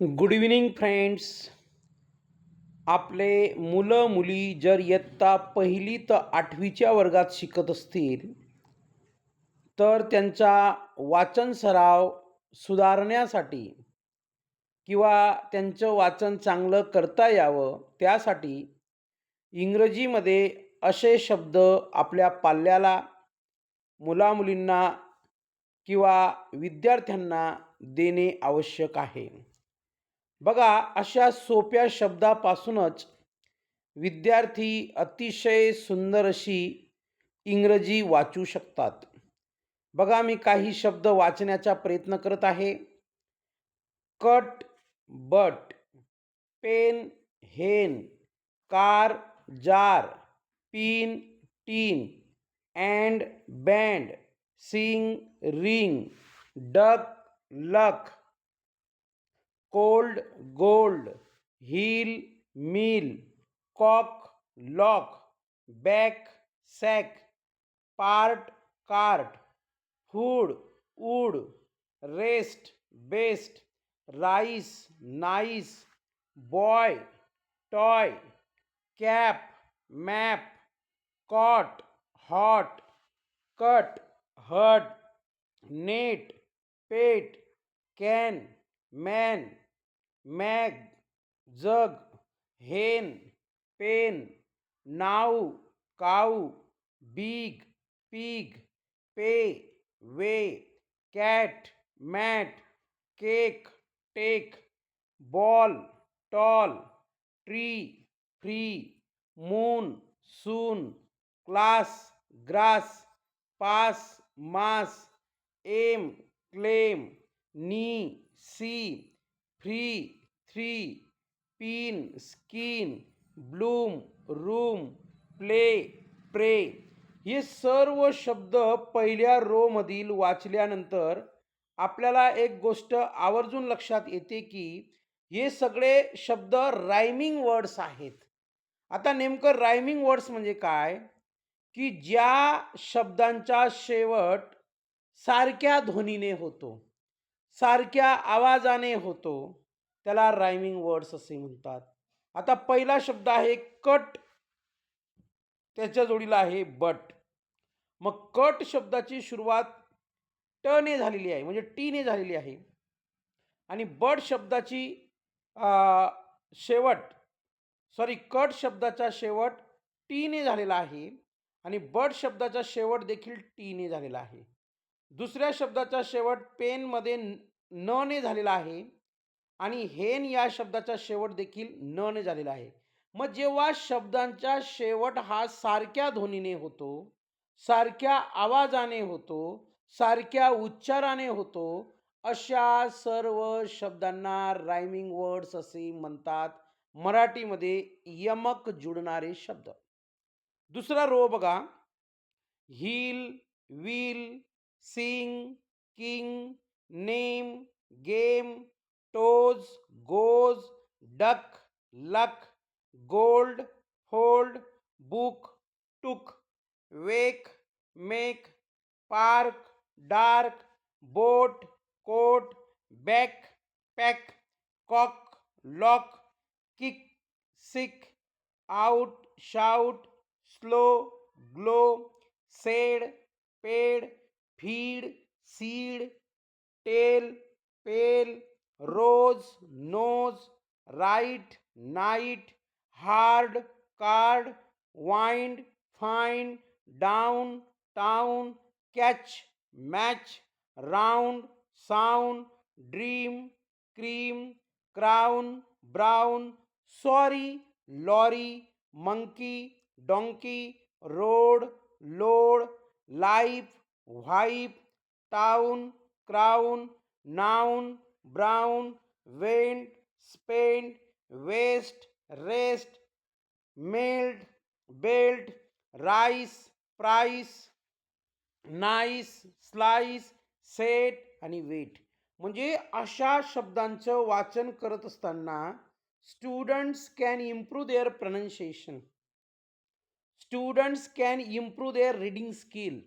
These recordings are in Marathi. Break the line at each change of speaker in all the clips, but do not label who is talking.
गुड इव्हिनिंग फ्रेंड्स आपले मुलं मुली जर इयत्ता पहिली तर आठवीच्या वर्गात शिकत असतील तर त्यांचा वाचन सराव सुधारण्यासाठी किंवा त्यांचं वाचन चांगलं करता यावं त्यासाठी इंग्रजीमध्ये असे शब्द आपल्या पाल्याला मुलामुलींना किंवा विद्यार्थ्यांना देणे आवश्यक आहे. बघा अशा सोप्या शब्दापासूनच विद्यार्थी अतिशय सुंदर अशी इंग्रजी वाचू शकतात. बघा मी काही शब्द वाचण्याचा प्रयत्न करत आहे. Cut but pen hen car jar pin tin and band sing ring duck luck cold gold hill mill cock lock back sack part cart food wood rest best rice nice boy toy cap map cot hot cut hut net pet can man mag jug hen pen now cow big pig pay way cat mat cake take ball tall tree free moon soon class grass pass mass aim claim knee sea free three pin skin bloom room play pray. हे सर्व शब्द पहिल्या रोमधील वाचल्यानंतर आपल्याला एक गोष्ट आवर्जून लक्षात येते की हे सगळे शब्द रायमिंग वर्ड्स आहेत. आता नेमकं रायमिंग वर्ड्स म्हणजे काय? की ज्या शब्दांचा शेवट सारख्या ध्वनीने होतो. सारख्या आवाजाने होतो. त्याला रायमिंग वर्ड्स असे म्हणतात. आता पहिला शब्द आहे कट त्याच्या जोडीला आहे बट मग कट शब्दाची सुरुवात टने झालेली आहे. म्हणजे टीने झालेली आहे. आणि बट शब्दाची शेवट सॉरी कट शब्दाचा शेवट टीने झालेला आहे. आणि बट शब्दाचा शेवट देखील टीने झालेला आहे. दुसऱ्या शब्दाचा शेवट पेनमध्ये न ने झालेला आहे आणि हेन या शब्दाचा शेवट देखील न ने झालेला आहे. मग जेव्हा शब्दांचा शेवट हा सारख्या ध्वनीने होतो सारख्या आवाजाने होतो सारख्या उच्चाराने होतो अशा सर्व शब्दांना रायमिंग वर्ड्स असे म्हणतात मराठीमध्ये यमक जुडणारे शब्द. दुसरा रो बघा. Hill will sing king name game toes goes duck luck gold hold book took wake make park dark boat coat back pack cock lock kick sick out shout slow glow said paid feed seed tell pale rose nose right night hard card wind find down town catch match round sound dream cream crown brown sorry lorry monkey donkey road load life wife town crown noun brown went spend west rest melt belt rice price nice slice set आणि वेट म्हणजे अशा शब्दांचं वाचन करत असताना students can improve their pronunciation students can improve their reading skill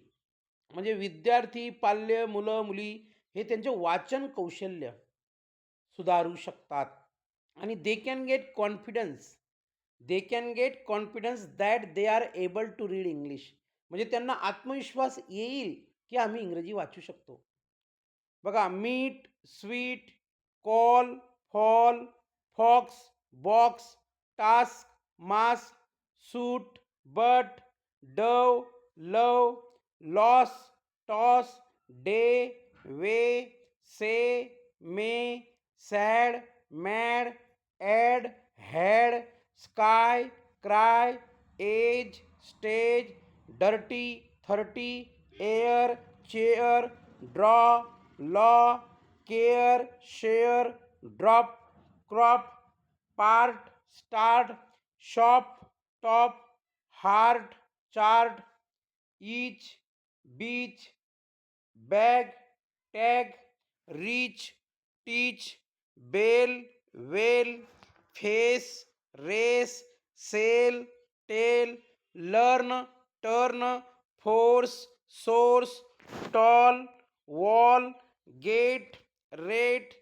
म्हणजे विद्यार्थी पाल्य मुलं मुली हे त्यांचे वाचन कौशल्य सुधारू शकतात. आणि they can get confidence they can get confidence that they are able to read English म्हणजे त्यांना आत्मविश्वास येईल की आम्ही इंग्रजी वाचू शकतो. बघा meet sweet call fall fox box task mask suit but dove love loss toss day way, say, may, sad, mad add had, sky cry edge, stage, dirty, thirty, air, chair, draw, law, care, share, drop, crop, part, start, shop, top, heart, chart, each, beach, bag tag reach teach bell well face race sell tell learn turn force source tall wall get rate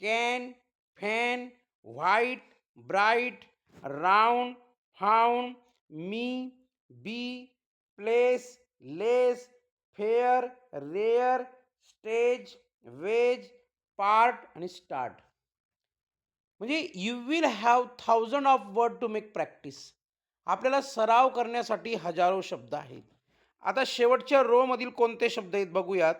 can fan white bright round found me be place lace fair rare stage wage part आणि स्टार्ट. म्हणजे you will have thousand of word to make practice. आपल्याला सराव करण्यासाठी हजारो शब्द आहेत. आता शेवटच्या रोमधील कोणते शब्द आहेत बघूयात.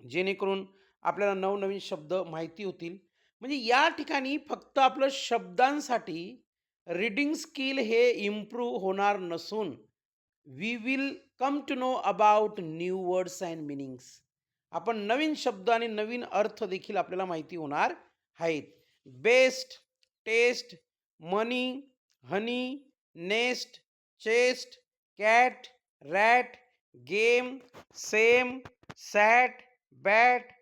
जेणेकरून आपल्याला नवनवीन शब्द माहिती होतील. म्हणजे या ठिकाणी फक्त आपलं शब्दांसाठी रीडिंग स्किल हे इम्प्रूव्ह होणार नसून we will come to know about new words and meanings आपण नवीन शब्द आणि नवीन अर्थ देखील आपल्याला माहिती होणार आहेत. Best test money honey nest chest cat rat game same sat bat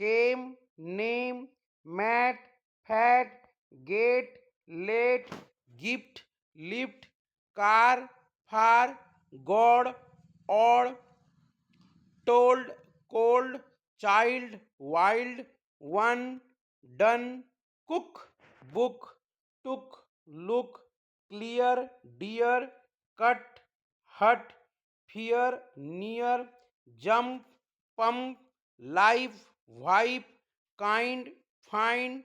came name mat fat get let gift lift car far god odd told cold child wild one done cook book took look clear dear cut hut fear near jump pump life wife kind find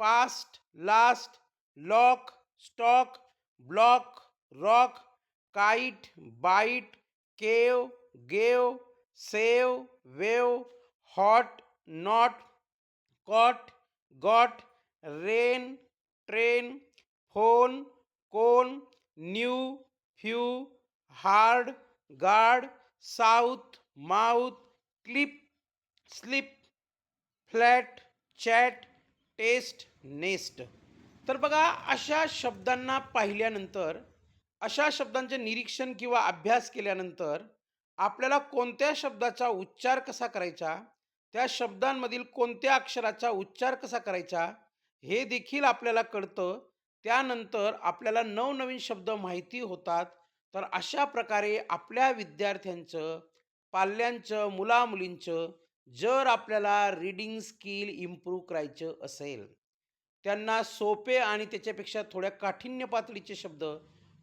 past last lock stock block rock kite bite cave gave save wave hot not cot got rain train phone cone new few hard guard south mouth clip slip flat chat test nest. तर बघा अशा शब्दांना पाहिल्यानंतर अशा शब्दांचे निरीक्षण किंवा अभ्यास केल्यानंतर आपल्याला कोणत्या शब्दाचा उच्चार कसा करायचा? त्या शब्दांमधील कोणत्या अक्षराचा उच्चार कसा करायचा? हे देखील आपल्याला कळतं. त्यानंतर आपल्याला नवनवीन शब्द माहिती होतात. तर अशा प्रकारे आपल्या विद्यार्थ्यांचं पाल्यांचं मुलामुलींचं जर आपल्याला रीडिंग स्किल इम्प्रूव्ह करायचं असेल त्यांना सोपे आणि त्याच्यापेक्षा थोड्या काठिण्य पातळीचे शब्द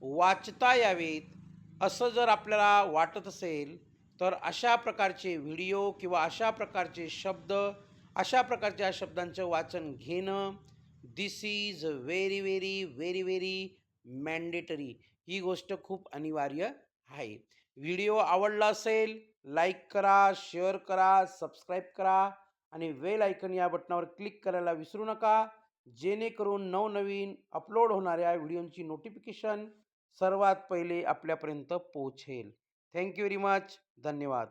वाचता यावेत. असं जर आपल्याला वाटत असेल तर अशा प्रकारचे व्हिडिओ किंवा अशा प्रकारचे शब्द अशा प्रकारच्या शब्दांचं वाचन घेणं this is very very very very mandatory ही गोष्ट खूप अनिवार्य आहे. व्हिडिओ आवडला असेल लाईक करा शेअर करा सबस्क्राईब करा आणि वेल आयकन या बटनावर क्लिक करायला विसरू नका. जेणेकरून नवनवीन अपलोड होणाऱ्या व्हिडिओंची नोटिफिकेशन सर्वात पहिले आपल्यापर्यंत पोहोचेल. Thank you very much. धन्यवाद.